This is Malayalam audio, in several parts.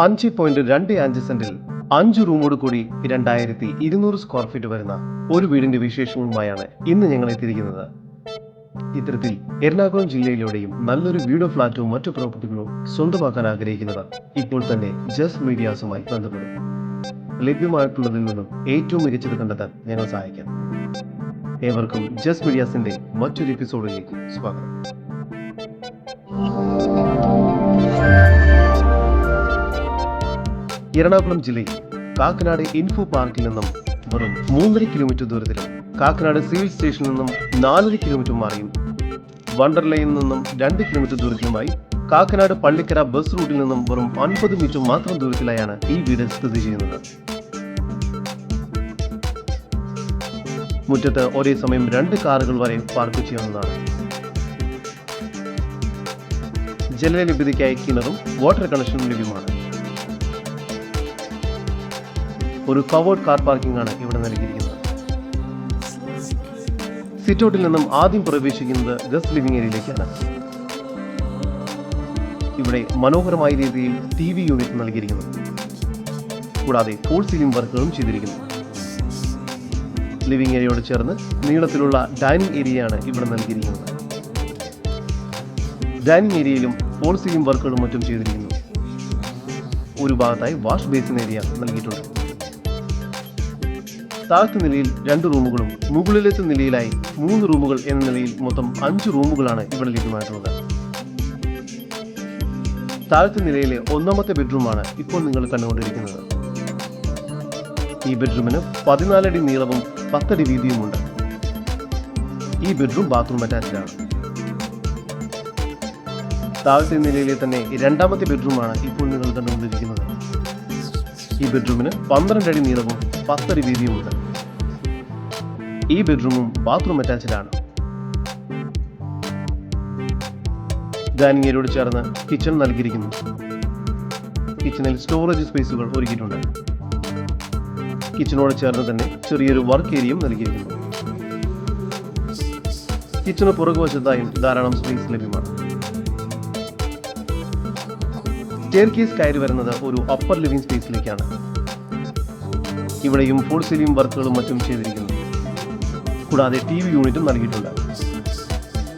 അഞ്ച് പോയിന്റ് രണ്ട് അഞ്ച് സെന്റിൽ അഞ്ച് റൂമോട് കൂടി രണ്ടായിരത്തി ഇരുന്നൂറ് സ്ക്വയർ ഫീറ്റ് വരുന്ന ഒരു വീടിന്റെ വിശേഷങ്ങളുമായാണ് ഇന്ന് ഞങ്ങൾ എത്തിയിരിക്കുന്നത്. ഇത്തരത്തിൽ എറണാകുളം ജില്ലയിലൂടെയും നല്ലൊരു വീടോ ഫ്ളാറ്റോ മറ്റു പ്രോപ്പർട്ടികളോ സ്വന്തമാക്കാൻ ആഗ്രഹിക്കുന്നവർ ഇപ്പോൾ തന്നെ ജസ്റ്റ് മീഡിയാസുമായി ബന്ധപ്പെടും. ലഭ്യമായിട്ടുള്ളതിൽ നിന്നും ഏറ്റവും മികച്ചത് കണ്ടെത്താൻ ഞങ്ങൾ സഹായിക്കാം. ഏവർക്കും ജസ്റ്റ് മീഡിയാസിന്റെ മറ്റൊരു എപ്പിസോഡിലേക്ക് സ്വാഗതം. എറണാകുളം ജില്ലയിൽ കാക്കനാട് ഇൻഫോ പാർക്കിൽ നിന്നും വെറും മൂന്നര കിലോമീറ്റർ ദൂരത്തിലും കാക്കനാട് സിവിൽ സ്റ്റേഷനിൽ നിന്നും നാലര കിലോമീറ്റർ മാറിയും വണ്ടർലയിൽ നിന്നും രണ്ട് കിലോമീറ്റർ ദൂരത്തിലുമായി കാക്കനാട് പള്ളിക്കര ബസ് റൂട്ടിൽ നിന്നും വെറും അൻപത് മീറ്റർ മാത്രം ദൂരത്തിലായാണ് ഈ വീട് സ്ഥിതി ചെയ്യുന്നത്. മുറ്റത്ത് ഒരേ സമയം രണ്ട് കാറുകൾ വരെ പാർക്ക് ചെയ്യാവുന്നതാണ്. ജലലഭ്യതയ്ക്കായി കിണറും വാട്ടർ കണക്ഷനും ലഭ്യമാണ്. ഒരു കവേർഡ് കാർ പാർക്കിംഗ് ആണ് ഇവിടെ നൽകിയിരിക്കുന്നത്. സിറ്റൗട്ടിൽ നിന്നും ആദ്യം പ്രവേശിക്കുന്നത് ഗസ്റ്റ് ലിവിംഗ് ഏരിയയിലേക്കാണ്. ഇവിടെ മനോഹരമായ രീതിയിൽ ടി വി യൂണിറ്റ് നൽകിയിരിക്കുന്നു. കൂടാതെ ഫോൾ സീലിംഗ് വർക്കുകളും ചെയ്തിരിക്കുന്നു. ലിവിംഗ് ഏരിയയോട് ചേർന്ന് നീളത്തിലുള്ള ഡൈനിങ് ഏരിയയാണ് ഇവിടെ നൽകിയിരിക്കുന്നത്. ഡൈനിങ് ഏരിയയിലും ഫോൾ സീലിംഗ് വർക്കുകളും മറ്റും ചെയ്തിരിക്കുന്നു. ഒരു ഭാഗത്തായി വാഷ് ബേസിൻ ഏരിയ നൽകിയിട്ടുണ്ട്. താഴത്തെ നിലയിൽ രണ്ട് റൂമുകളും മുകളിലത്തെ നിലയിലായി മൂന്ന് റൂമുകൾ എന്ന നിലയിൽ മൊത്തം അഞ്ച് റൂമുകളാണ് ഇവിടെ ലഭ്യമായിട്ടുള്ളത്. താഴത്തെ നിലയിലെ ഒന്നാമത്തെ ബെഡ്റൂമാണ് ഇപ്പോൾ നിങ്ങൾ കണ്ടുകൊണ്ടിരിക്കുന്നത്. ഈ ബെഡ്റൂമിന് പതിനാലടി നീളവും പത്തടി വീതിയുമുണ്ട്. ഈ ബെഡ്റൂം ബാത്റൂം അറ്റാച്ച് ആണ്. താഴത്തെ നിലയിലെ തന്നെ രണ്ടാമത്തെ ബെഡ്റൂമാണ് ഇപ്പോൾ നിങ്ങൾ കണ്ടുകൊണ്ടിരിക്കുന്നത്. ഈ ബെഡ്റൂമിന് പന്ത്രണ്ട് അടി നീളവും പത്തടി വീതിയുമുണ്ട്. ഈ ബെഡ്റൂമും ബാത്റൂം അറ്റാച്ച്ഡ് ആണ്. ഡൈനിങ് ഏരിയയോട് ചേർന്ന് കിച്ചൺ നൽകിയിരിക്കുന്നു. കിച്ചണിൽ സ്റ്റോറേജ് സ്പേസുകൾ ഒരുക്കിയിട്ടുണ്ട്. കിച്ചണോട് ചേർന്ന് തന്നെ ചെറിയൊരു വർക്ക് ഏരിയയും നൽകിയിരിക്കുന്നു. കിച്ചണ് പുറകുവശത്തായും ധാരാളം സ്പേസ് ലഭ്യമാണ്. സ്റ്റെയർ കേസ് കയറി വരുന്നത് ഒരു അപ്പർ ലിവിംഗ് സ്പേസിലേക്കാണ് ഇവിടെയും ഫുൾ സീലിംഗ് വർക്കുകളും മറ്റും ചെയ്തിരിക്കുന്നു. കൂടാതെ ടി വി യൂണിറ്റും നൽകിയിട്ടുണ്ട്.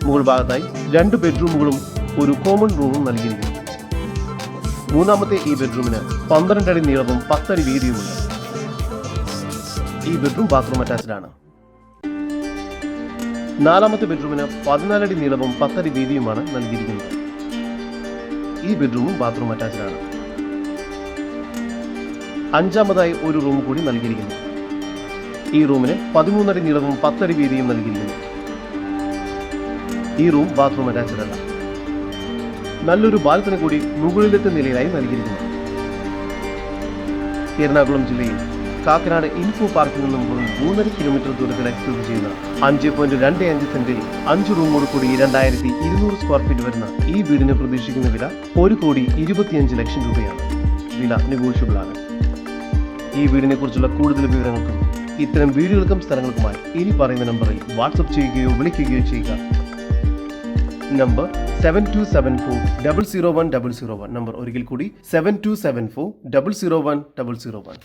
മുകൾ ഭാഗത്തായി രണ്ട് ബെഡ്റൂമുകളും ഒരു കോമൺ റൂമും നൽകിയിരിക്കുന്നു മൂന്നാമത്തെ ഈ ബെഡ്റൂമിന് പന്ത്രണ്ട് അടി നീളവും പത്തടി വീതിയുമുണ്ട്. ഈ ബെഡ്റൂം ബാത്റൂം അറ്റാച്ച്ഡ് ആണ്. നാലാമത്തെ ബെഡ്റൂമിന് പതിനാലടി നീളവും പത്തടി വീതിയുമാണ് നൽകിയിരിക്കുന്നത്. ഈ ബെഡ്റൂമും ബാത്റൂം അറ്റാച്ച്ഡ് ആണ്. അഞ്ചാമതായി ഒരു റൂം കൂടി നൽകിയിരിക്കുന്നു. ഈ റൂമിന് പതിമൂന്നടി നീളവും പത്തടി വീതിയും നൽകിയിരിക്കുന്നു ഈ റൂം ബാത്റൂം അറ്റാച്ച്ഡ് അല്ല നല്ലൊരു ബാൽക്കണി കൂടി മുകളിലത്തെ നിലയിലായി നൽകിയിരിക്കുന്നു എറണാകുളം ജില്ലയിൽ കാക്കനാട് ഇൻഫോ പാർക്കിൽ നിന്നും മൂന്നര കിലോമീറ്റർ ദൂരത്തിലായി സ്ഥിതി ചെയ്യുന്ന അഞ്ച് പോയിന്റ് രണ്ട് അഞ്ച് സെന്റിൽ അഞ്ച് റൂമോട് കൂടി രണ്ടായിരത്തി ഇരുന്നൂറ് സ്ക്വയർ ഫീറ്റ് വരുന്ന ഈ വീടിന് പ്രതീക്ഷിക്കുന്ന വില ഒരു കോടി ഇരുപത്തിയഞ്ച് ലക്ഷം രൂപയാണ്. വില നെഗോഷ്യബിൾ ആണ്. ഈ വീടിനെ കുറിച്ചുള്ള കൂടുതൽ വിവരങ്ങൾക്കും ഇത്തരം വീഡിയോകൾക്കും സ്ഥലങ്ങൾക്കുമായി ഇനി പറയുന്ന നമ്പറിൽ വാട്സപ്പ് ചെയ്യുകയോ വിളിക്കുകയോ ചെയ്യുക. Number seven two seven four double zero one double zero one number ഒരിക്കൽ കൂടി seven two seven four double zero one double zero one